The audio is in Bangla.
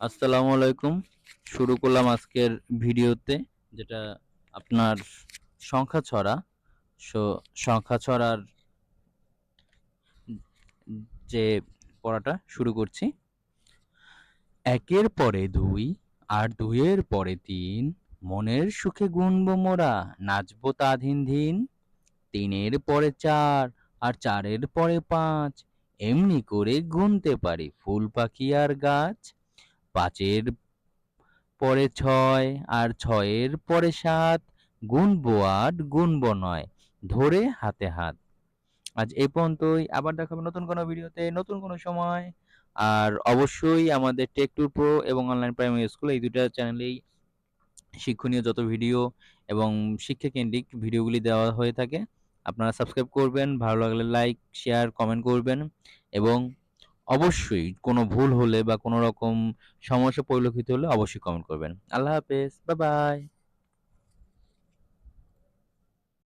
আসসালামু আলাইকুম। শুরু করলাম আজকের ভিডিওতে, যেটা আপনার সংখ্যা ছড়া। সো, সংখ্যা ছড়ার যে পড়াটা শুরু করছি। একের পরে দুই, আর দুইয়ের পরে তিন, মনের সুখে গুনব মোরা, নাচবো তা দিন দিন তিনের পরে চার, আর চারের পরে পাঁচ, এমনি করে গুনতে পারি ফুল পাখি আর গাছ। পাঁচের পরে ছয় আর ছয়ের পরে সাত। গুনবো আট, গুনবো নয়। ধরে হাতে হাত। আজ এই পর্যন্তই। আবার দেখাবো নতুন কোনো ভিডিওতে, নতুন কোনো সময়। আর অবশ্যই আমাদের টেক টু প্রো এবং অনলাইন প্রাইমারি স্কুল এই দুটা চ্যানেলেই শিক্ষণীয় যত ভিডিও এবং শিক্ষা কেন্দ্রিক ভিডিওগুলি দেওয়া হয়ে থাকে, আপনারা সাবস্ক্রাইব করবেন। ভালো লাগলে লাইক শেয়ার কমেন্ট করবেন এবং অবশ্যই কোনো ভুল হলে বা কোনো রকম সমস্যা পরিলক্ষিত হলে অবশ্যই কমেন্ট করবেন। আল্লাহ হাফেজ বা বাই